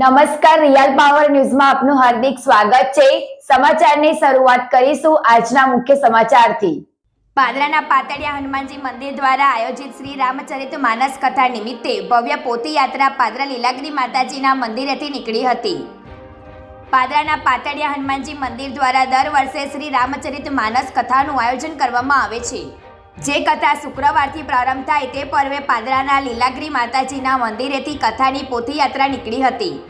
નમસ્કાર, real power ન્યૂઝમાં આપનું હાર્દિક સ્વાગત છે. સમાચારની શરૂઆત કરીશું આજના મુખ્ય સમાચારથી. પાદરાના પાતળિયા હનુમાનજી મંદિર દ્વારા આયોજિત શ્રી રામચરિત માનસ કથા નિમિત્તે ભવ્ય પોતી યાત્રા પાદરા લીલાગરી માતાજીના મંદિરેથી નીકળી હતી. પાદરાના પાતળિયા હનુમાનજી મંદિર દ્વારા દર વર્ષે શ્રી રામચરિત માનસ કથાનું આયોજન કરવામાં આવે છે. જે કથા શુક્રવારથી પ્રારંભ થાય તે પર્વે પાદરાના લીલાગ્રી માતાજીના મંદિરેથી કથાની પોથી યાત્રા નીકળી હતી.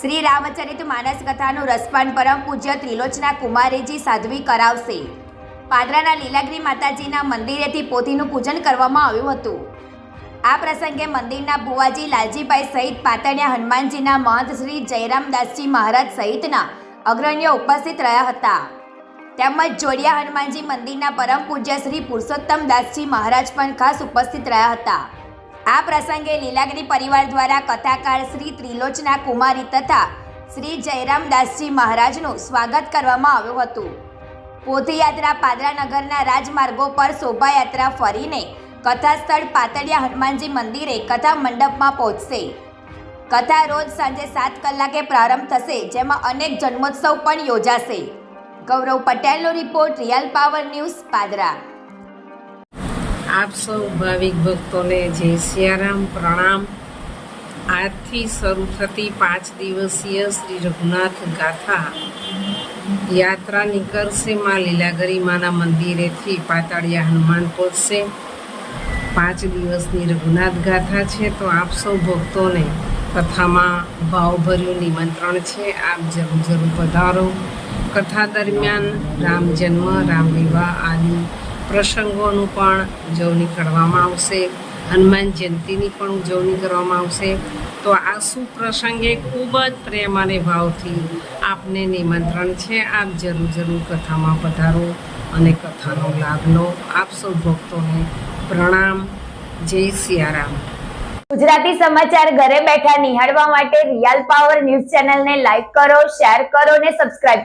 શ્રી રામચરિત માનસ કથાનું રસપાન પરમ પૂજ્ય ત્રિલોચના કુમારીજી સાધ્વી કરાવશે. પાદરાના લીલાગ્રી માતાજીના મંદિરેથી પોથીનું પૂજન કરવામાં આવ્યું હતું. આ પ્રસંગે મંદિરના ભુવાજી લાલજીભાઈ સહિત પાતળિયા હનુમાનજીના મહંત શ્રી જયરામદાસજી મહારાજ સહિતના અગ્રણીઓ ઉપસ્થિત રહ્યા હતા. તેમજ જોડિયા હનુમાનજી મંદિરના પરમ પૂજ્ય શ્રી પુરુષોત્તમ દાસજી મહારાજ પણ ખાસ ઉપસ્થિત રહ્યા હતા. આ પ્રસંગે લીલાગરી પરિવાર દ્વારા કથાકાર શ્રી ત્રિલોચના કુમારી તથા શ્રી જયરામદાસજી મહારાજનું સ્વાગત કરવામાં આવ્યું હતું. પોથીયાત્રા પાદરા નગરના રાજમાર્ગો પર શોભાયાત્રા ફરીને કથા સ્થળ પાતળિયા હનુમાનજી મંદિરે કથા મંડપમાં પહોંચશે. કથા રોજ સાંજે સાત કલાકે પ્રારંભ થશે, જેમાં અનેક જન્મોત્સવ પણ યોજાશે. ગૌરવ પટેલનો report real power news Padra. આપ સૌ ભાવિક ભક્તોને જય સિયારામ, પ્રણામ. આજથી શરૂ થતી પાંચ દિવસીય શ્રી રઘુનાથ ગાથા યાત્રા નીકળશે માં લીલાગરી માના મંદિરેથી પાતાળિયા હનુમાન પહોંચશે. પાંચ દિવસની રઘુનાથ ગાથા છે તો આપ સૌ ભક્તોને કથામાં ભાવભર્યું નિમંત્રણ છે. આપ જરૂર જરૂર પધારો. કથા દરમિયાન રામ જન્મ, રામ વિવાહ આદિ પ્રસંગોનું પણ ઉજવણી કરવામાં આવશે. હનુમાન જયંતિની પણ ઉજવણી કરવામાં આવશે. તો આ સુપ્રસંગે ખૂબ જ પ્રેમ અને ભાવથી આપને નિમંત્રણ છે. આપ જરૂર જરૂર કથામાં પધારો અને કથાનો લાભ લો. આપ સૌ ભક્તોને પ્રણામ. જય સિયારામ. ગુજરાતી સમાચાર ઘરે બેઠા નિહાળવા માટે રિયલ પાવર ન્યૂઝ ચેનલને લાઈક કરો, શેર કરો અને સબસ્ક્રાઇબ